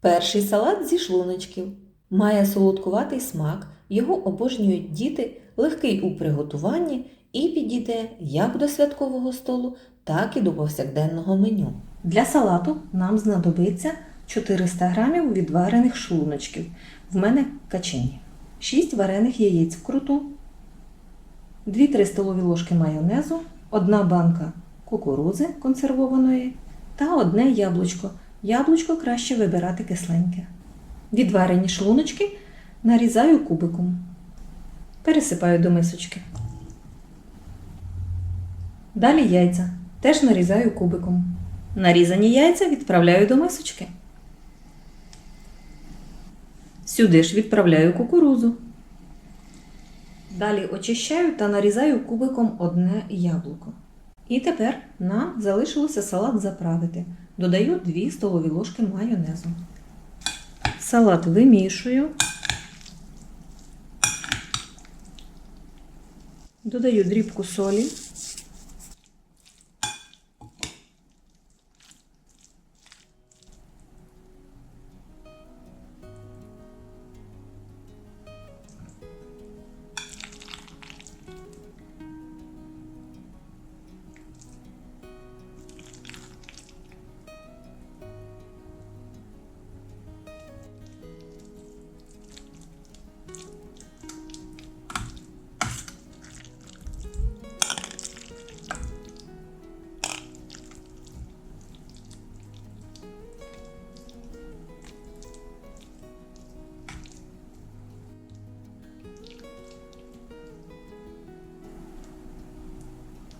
Перший салат зі шлуночків. Має солодкуватий смак, його обожнюють діти, легкий у приготуванні і підійде як до святкового столу, так і до повсякденного меню. Для салату нам знадобиться 400 г відварених шлуночків. В мене качені, 6 варених яєць вкруту, 2-3 столові ложки майонезу, 1 банка кукурузи консервованої та одне яблучко. Яблучко краще вибирати кисленьке. Відварені шлуночки нарізаю кубиком. Пересипаю до мисочки. Далі яйця теж нарізаю кубиком. Нарізані яйця відправляю до мисочки. Сюди ж відправляю кукурузу. Далі очищаю та нарізаю кубиком одне яблуко. І тепер нам залишилося салат заправити. Додаю 2 столові ложки майонезу. Салат вимішую. Додаю дрібку солі.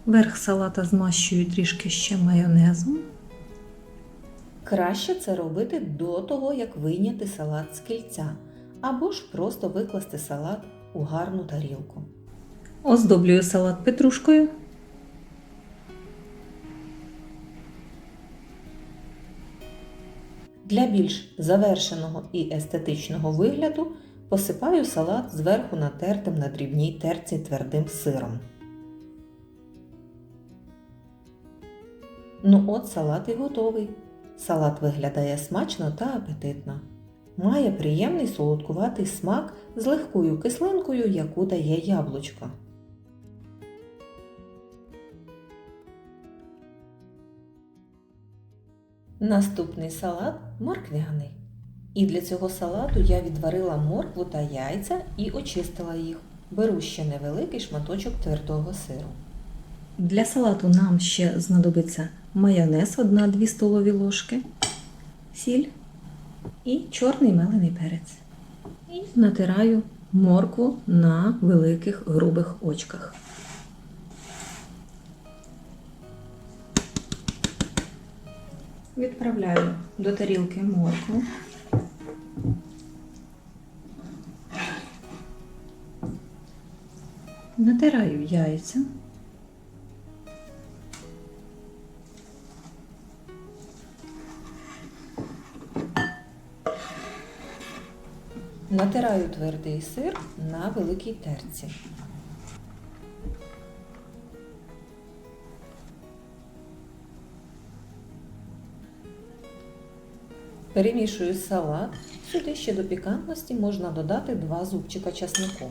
Верх салата змащую трішки ще майонезом. Краще це робити до того, як вийняти салат з кільця, або ж просто викласти салат у гарну тарілку. Оздоблюю салат петрушкою. Для більш завершеного і естетичного вигляду посипаю салат зверху натертим на дрібній терці твердим сиром. Ну от салат і готовий. Салат виглядає смачно та апетитно. Має приємний солодкуватий смак з легкою кислинкою, яку дає яблучко. Наступний салат морквяний. І для цього салату я відварила моркву та яйця і очистила їх. Беру ще невеликий шматочок твердого сиру. Для салату нам ще знадобиться майонез 1-2 столові ложки, сіль і чорний мелений перець. І натираю моркву на великих грубих очках. Відправляю до тарілки моркву. Натираю яйця. Натираю твердий сир на великій терці. Перемішую салат. Сюди ще до пікантності можна додати 2 зубчика часнику.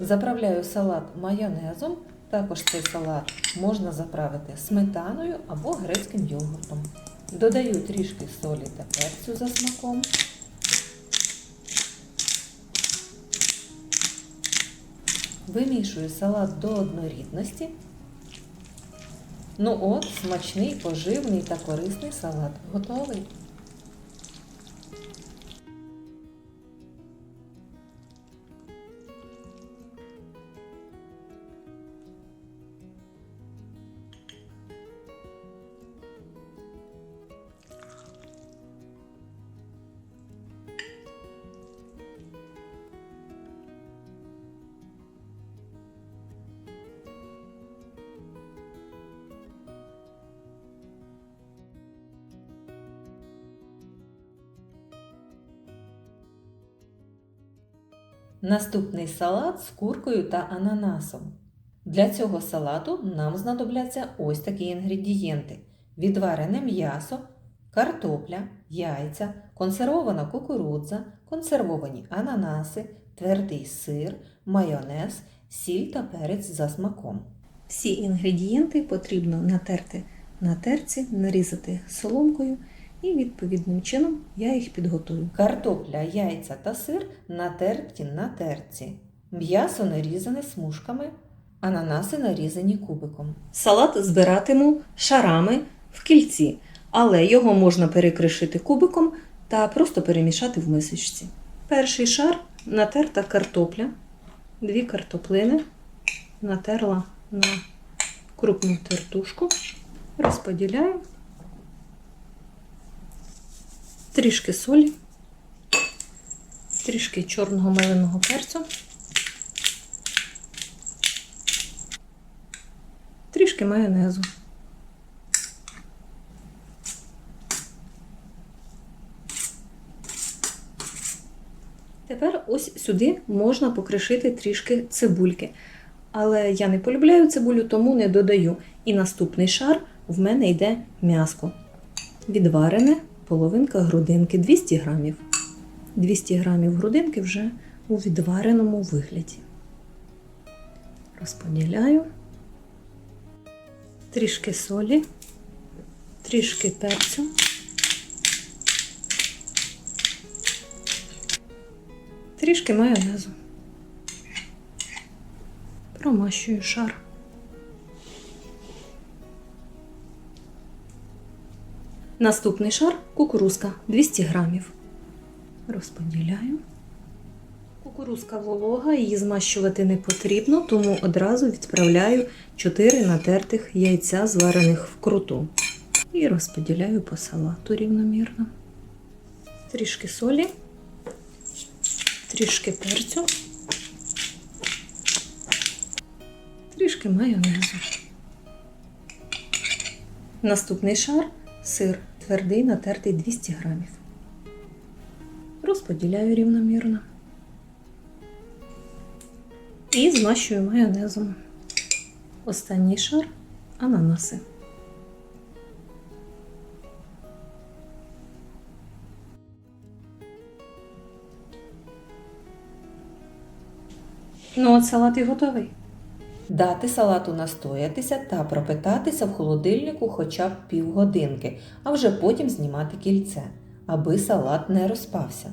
Заправляю салат майонезом. Також цей салат можна заправити сметаною або грецьким йогуртом. Додаю трішки солі та перцю за смаком. Вимішую салат до однорідності. Ну от, смачний, поживний та корисний салат готовий. Наступний салат з куркою та ананасом. Для цього салату нам знадобляться ось такі інгредієнти: відварене м'ясо, картопля, яйця, консервована кукурудза, консервовані ананаси, твердий сир, майонез, сіль та перець за смаком. Всі інгредієнти потрібно натерти на терці, нарізати соломкою і відповідним чином я їх підготую. Картопля, яйця та сир натерті на терці. М'ясо нарізане смужками, ананаси нарізані кубиком. Салат збиратиму шарами в кільці, але його можна перекришити кубиком та просто перемішати в мисочці. Перший шар натерта картопля, дві картоплини, натерла на крупну тертушку, розподіляю, трішки солі, трішки чорного меленого перцю. Трішки майонезу. Тепер ось сюди можна покришити трішки цибульки. Але я не полюбляю цибулю, тому не додаю. І наступний шар в мене йде м'яско. Відварене половинка грудинки 200 грамів. 200 грамів грудинки вже у відвареному вигляді. Розподіляю трішки солі, трішки перцю. Трішки майонезу. Промащую шар. Наступний шар кукурузка 200 грамів. Розподіляю. Кукурузка волога, її змащувати не потрібно, тому одразу відправляю 4 натертих яйця, зварених вкруту. І розподіляю по салату рівномірно. Трішки солі, трішки перцю, трішки майонезу. Наступний шар сир твердий, натертий 200 грамів. Розподіляю рівномірно. І змащую майонезом. Останній шар ананаси. Ну, от салат і готовий. Дати салату настоятися та пропитатися в холодильнику хоча б півгодинки, а вже потім знімати кільце, аби салат не розпався.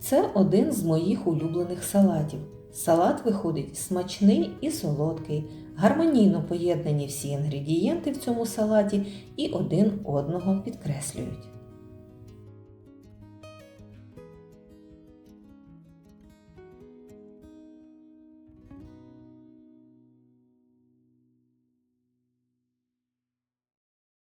Це один з моїх улюблених салатів. Салат виходить смачний і солодкий, гармонійно поєднані всі інгредієнти в цьому салаті і один одного підкреслюють.